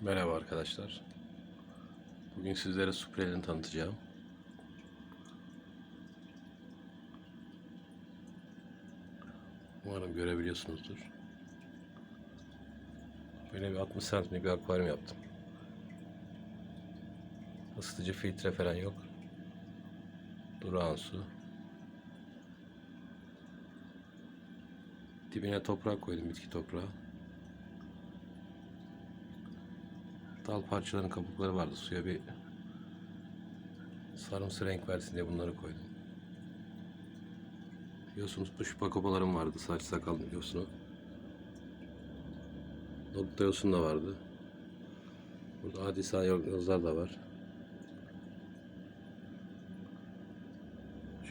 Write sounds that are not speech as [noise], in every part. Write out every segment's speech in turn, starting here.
Merhaba arkadaşlar. Bugün sizlere Suprelerini tanıtacağım. Umarım görebiliyorsunuzdur. Böyle bir 60 santimlik bir akvaryum yaptım. Isıtıcı filtre falan yok. Durağan su. Dibine toprak koydum, bitki toprağı. Dal parçalarının kabukları vardı. Suya bir sarımsı renk versin diye bunları koydum. Yosun tutmuş pakopalarım vardı. Saç sakal yosunu. Nokta yosun da vardı. Burada adi salyozlar da var.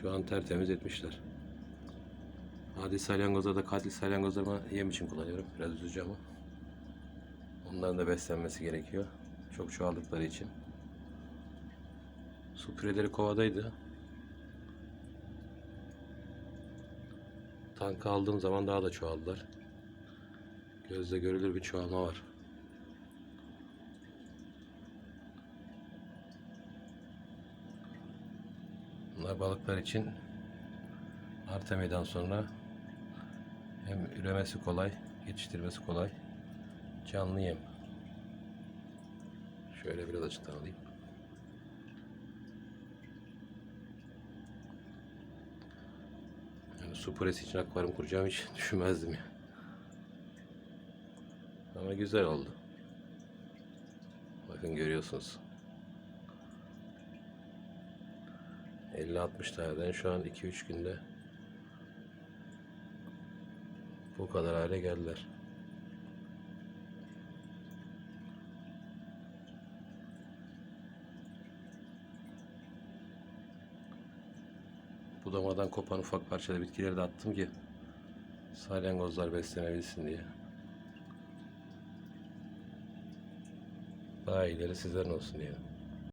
Şu an tertemiz etmişler. Adi salyangozları da katil salyangozlarıma yem için kullanıyorum. Biraz üzücü ama. Onların da beslenmesi gerekiyor. Çok çoğaldıkları için. Su küreleri kovadaydı. Tanka aldığım zaman daha da çoğaldılar. Gözle görülür bir çoğalma var. Bunlar balıklar için Artemi'den sonra hem üremesi kolay, yetiştirmesi kolay. Canlı yem. Şöyle biraz açıktan alayım. Yani su puresi için akvaryum kuracağım hiç [laughs] düşünmezdim ya. Ama güzel oldu. Bakın görüyorsunuz. 50-60 taneden şu an 2-3 günde bu kadar hale geldiler. Budamadan kopan ufak parçalı bitkileri de attım ki salyangozlar beslenebilsin diye. Daha iyileri sizlerin olsun diye.